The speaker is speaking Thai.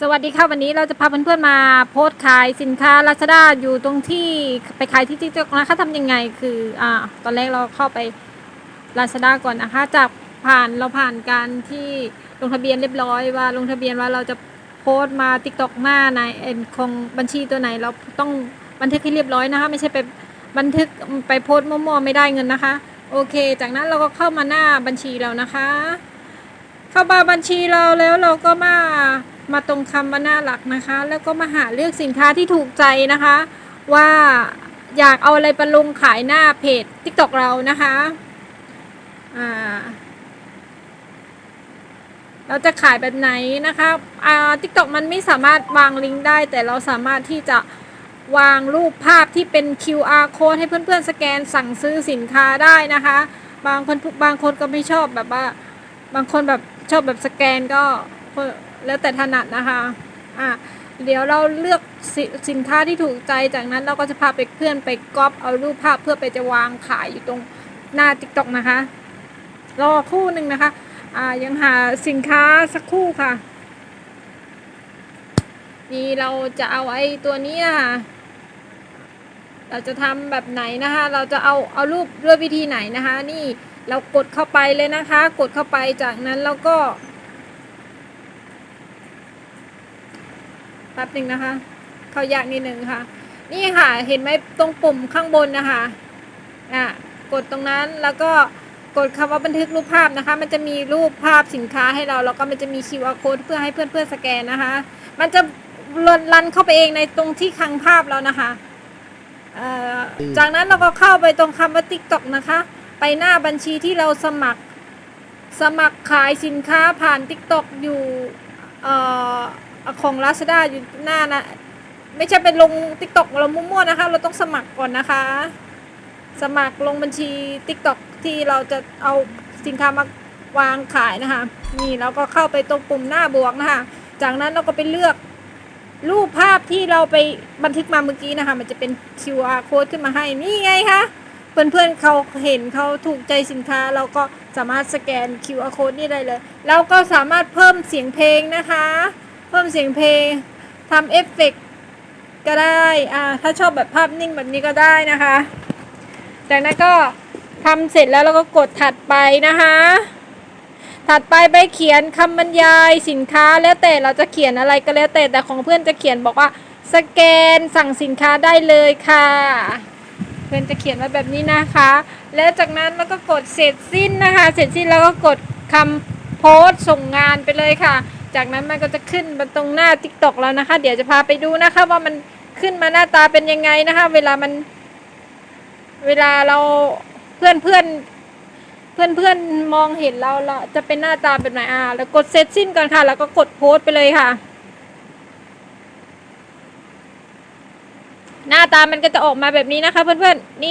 สวัสดีค่ะวันนี้เราจะพาเพื่อนๆมาโพสขายสินค้า Lazada อยู่ตรงที่ไปขายที่ติ๊กต็อกนะคะทำยังไงคืออ่าตอนแรกเราเข้าไป Lazada ก่อนนะคะจากผ่านเราผ่านการที่ลงทะเบียนเรียบร้อยว่าลงทะเบียนว่าเราจะโพสมา TikTok ต็อกหน้าในเอ็นของบัญชีตัวไหนเราต้องบันทึกให้เรียบร้อยนะคะ ไม่ใช่ไปบันทึกไปโพสมั่วๆไม่ได้เงินนะคะ โอเค จากนั้นเราก็เข้ามาหน้าบัญชีเรานะคะ เข้ามาบัญชีเราแล้วเราก็มา มาตรงคำว่าน้าหลักนะคะ แล้วก็มาหาเลือกสินค้าที่ถูกใจนะคะ ว่าอยากเอาอะไรไปลงขายหน้าเพจ TikTok เรานะคะอ่าเราจะขายแบบไหนนะคะอ่า TikTok มันไม่สามารถวางลิงก์ได้ แต่เราสามารถที่จะวางรูปภาพที่เป็น QR code ให้เพื่อนๆ สแกนสั่งซื้อสินค้าได้นะคะ บางคนบางคนก็ไม่ชอบแบบว่า บางคนแบบชอบแบบสแกนก็ แล้วแต่ถนัดนะคะอะเดี๋ยวเราเลือกสสินค้าที่ถูกใจจากนั้นเราก็จะพาไปเพื่อนไปก๊อปเอารูปภาพเพื่อไปจะวางขายอยู่ตรงหน้า t ิ k t o k นะคะ รอคู่หนึ่งนะคะอ่ายังหาสินค้าสักคู่ค่ะ นี่เราจะเอาไอ้ตัวนี้นะคะเราจะทำแบบไหนนะคะ เราจะเอาเอารูปด้วยวิธีไหนนะคะ นี่เรากดเข้าไปเลยนะคะ กดเข้าไปจากนั้นเราก็ แป๊บหนึ่งนะคะ เข้ายากนิดหนึ่งค่ะ นี่ค่ะ เห็นไหมตรงปุ่มข้างบนนะคะอะกดตรงนั้นแล้วก็กดคำว่าบันทึกรูปภาพนะคะ มันจะมีรูปภาพสินค้าให้เรา แล้วก็มันจะมี QR code เพื่อให้เพื่อนๆสแกนนะคะ มันจะรันเข้าไปเองในตรงที่คลังภาพแล้วนะคะเอ่อจากนั้นเราก็เข้าไปตรงคำว่า TikTok นะคะ ไปหน้าบัญชีที่เราสมัคร สมัครขายสินค้าผ่าน TikTok อยู่เอ่อ ของ Lazada อยู่หน้านะ ไม่ใช่เป็นลง TikTok เรามั่วๆนะคะ เราต้องสมัครก่อนนะคะ สมัครลงบัญชี TikTok ที่เราจะเอาสินค้ามาวางขายนะคะ นี่เราก็เข้าไปตรงปุ่มหน้าบวกนะคะ จากนั้นเราก็ไปเลือกรูปภาพที่เราไปบันทึกมาเมื่อกี้นะคะ มันจะเป็น QR code ขึ้นมาให้ นี่ไงคะเพื่อนๆเขาเห็นเขาถูกใจสินค้า เราก็สามารถสแกน QR code นี่ได้เลย เราก็สามารถเพิ่มเสียงเพลงนะคะ เพิ่มเสียงเพลงทำเอฟเฟกต์ก็ได้อ่าถ้าชอบแบบภาพนิ่งแบบนี้ก็ได้นะคะ จากนั้นก็ทำเสร็จแล้วเราก็กดถัดไปนะคะ ถัดไปไปเขียนคำบรรยายสินค้าแล้วแต่เราจะเขียนอะไรก็แล้วแต่แต่ของเพื่อนจะเขียนบอกว่าสแกนสั่งสินค้าได้เลยค่ะ เพื่อนจะเขียนไว้แบบนี้นะคะ แล้วจากนั้นเราก็กดเสร็จสิ้นนะคะ เสร็จสิ้นแล้วก็กดคำโพสต์ส่งงานไปเลยค่ะ จากนั้นมันก็จะขึ้นมาตรงหน้า t ิ k t o k แล้วนะคะ เดี๋ยวจะพาไปดูนะคะว่ามันขึ้นมาหน้าตาเป็นยังไงนะคะ เวลามัน เวลาเราเพื่อนเพื่อนเพื่อนเพื่อนมองเห็นเราเราจะเป็นหน้าตาแบบไหนอ่าแล้วกดเสร็จสิ้นก่อนค่ะ แล้วก็กดโพสต์ไปเลยค่ะ หน้าตามันก็จะออกมาแบบนี้นะคะ เพื่อนๆนี่